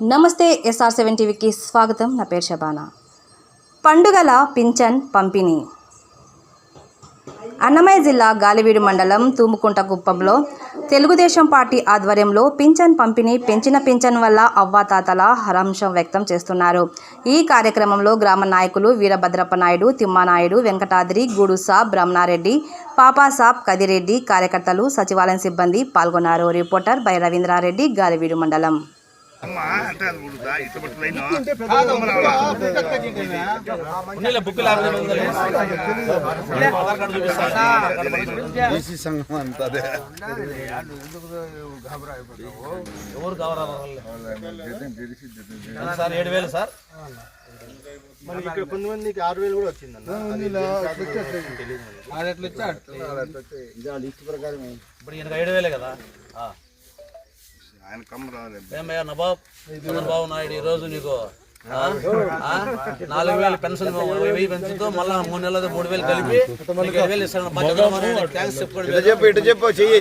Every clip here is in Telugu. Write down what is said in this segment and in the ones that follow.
నమస్తే ఎస్ఆర్ సెవెన్ టీవీకి స్వాగతం. నా పేరు శబానా పండుగల పింఛన్ పంపిణీ. అన్నమయ్య జిల్లా గాలివీడు మండలం తూముకుంట కుప్పంలో తెలుగుదేశం పార్టీ ఆధ్వర్యంలో పింఛన్ పంపిణీ పెంచిన పింఛన్ వల్ల అవ్వాతాతల హరాంశం వ్యక్తం చేస్తున్నారు. ఈ కార్యక్రమంలో గ్రామ నాయకులు వీరభద్రప్ప నాయుడు తిమ్మానాయుడు వెంకటాద్రి గూడుసాబ్ బ్రహ్మారెడ్డి పాపాసాబ్ కదిరెడ్డి కార్యకర్తలు సచివాలయం సిబ్బంది పాల్గొన్నారు. రిపోర్టర్ బై రవీంద్రారెడ్డి గాలివీడు మండలం. బీసీ సంఘం అంతా అదే. ఎవరు సార్ ఏడు వేలు సార్. మనకి ఇక్కడ కొంతమందికి ఆరు వేలు కూడా వచ్చిందన్న. ఇప్పుడు ఈయనకి ఏడు వేలే కదా. ఆ. ఆయన కమ్మ రాలేదు ఏమయ్యా నవాబ్ చంద్రబాబు నాయుడు ఈ రోజు నీకు ఆ? ఆ? నాలుగు వేలు పెన్షన్ వెయ్యి పెంచుతూ మళ్ళా మూడు నెలలు మూడు వేలు కలిపి వేలు ఇస్తాను బాధ్యత థ్యాంక్స్ చెప్పుకోండి చెప్పు ఇటు చెప్పు చెయ్యి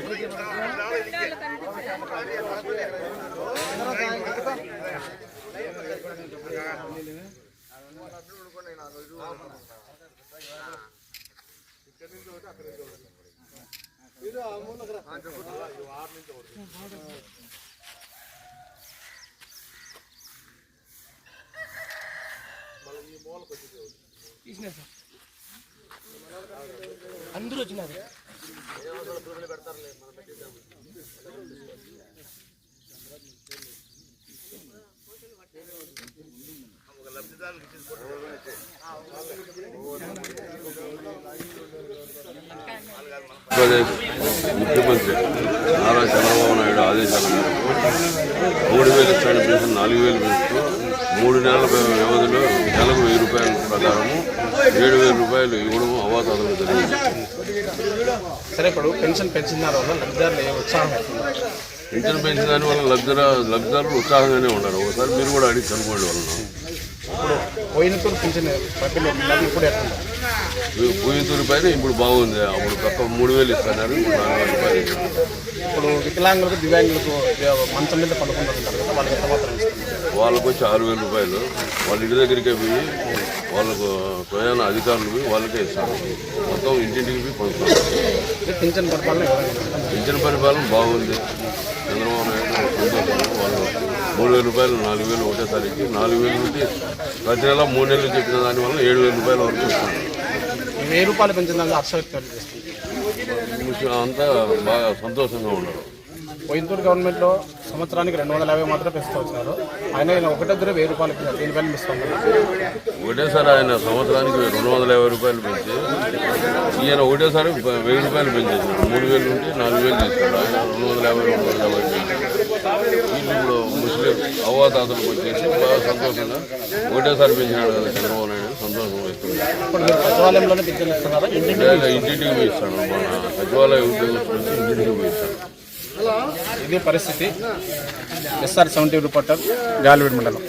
తీసినా సార్ అందరూ ఆంధ్రప్రదేశ్ ముఖ్యమంత్రి నారా చంద్రబాబు నాయుడు ఆదేశాల మేరకు మూడు వేలు ఇస్తాను పెన్షన్ నాలుగు వేలు పెంచుతూ మూడు నెలల వ్యవధిలో నెలకు వెయ్యి రూపాయల ప్రకారము ఏడు వేల రూపాయలు ఇవ్వడం అవాతాదం సరే ఇప్పుడు పెన్షన్ పెంచిన వల్ల లబ్ధిదారులు ఏ ఉత్సాహం పెన్షన్ పెంచిన దాని వల్ల లబ్ధిదా లబ్ధిదారులు ఉత్సాహంగానే ఉన్నారు. ఒకసారి మీరు కూడా అడిగి కనుక్కోండి ఇప్పుడు పోయినతూరు పెన్షన్ ఇప్పుడు పూయింతూరి పైన ఇప్పుడు బాగుంది. అప్పుడు తక్కువ మూడు వేలు ఇస్తున్నారు ఇప్పుడు వికలాంగులకు దివ్యాంగులకు మంచం మీద పడుకుంటుంటారు కదా వాళ్ళకి ఎంత మాత్రం వాళ్ళకు వచ్చి ఆరు వేల రూపాయలు. వాళ్ళ ఇంటి దగ్గరికే పోయి వాళ్ళకు స్వయాన అధికారులు వాళ్ళకే ఇస్తారు. మొత్తం ఇంటింటికి పోయి పంచుతారు పెన్షన్ పరిపాలన పెంచిన పరిపాలన బాగుంది. చంద్రబాబు నాయుడు వాళ్ళు మూడు వేల రూపాయలు నాలుగు వేలు ఒకటేసారికి నాలుగు వేలు నుండి ప్రతి నెల మూడు నెలలు చెప్పిన దానివల్ల ఏడు వేల రూపాయల వరకు ఇస్తున్నారు వెయ్యి రూపాయలు పెంచిన అంతా బాగా సంతోషంగా ఉన్నారు. పోయినతూరు గవర్నమెంట్లో సంవత్సరానికి రెండు వందల యాభై మాత్రమే పెంచుతూ వచ్చినారు. ఆయన ఈయన ఒకటే దగ్గర వెయ్యి రూపాయలు. దీనిపైన ఇస్తున్నారు ఒకటేసారి ఆయన సంవత్సరానికి రెండు వందల యాభై రూపాయలు పెంచి ఈయన ఒకటేసారి వెయ్యి రూపాయలు పెంచేసాడు మూడు వేలు నుండి నాలుగు వేలు చేశాడు ఆయన రెండు వందల యాభై రెండు వందల యాభై వీళ్ళు ఇప్పుడు ముస్లిం అవ్వాతాతలకు వచ్చేసి బాగా సంతోషంగా ఒకటేసారి పెంచినాడు కదా చంద్రబాబు నాయుడు. సంతోషం ఇంటింటికి పోయి ఇస్తాడు మన సచివాలయ ఉద్యోగస్తులు ఇంటింటికి ఇది పరిస్థితి. ఎస్ఆర్ సెవెంటీ రిపోర్టర్ గాలివీడ్ మండలం.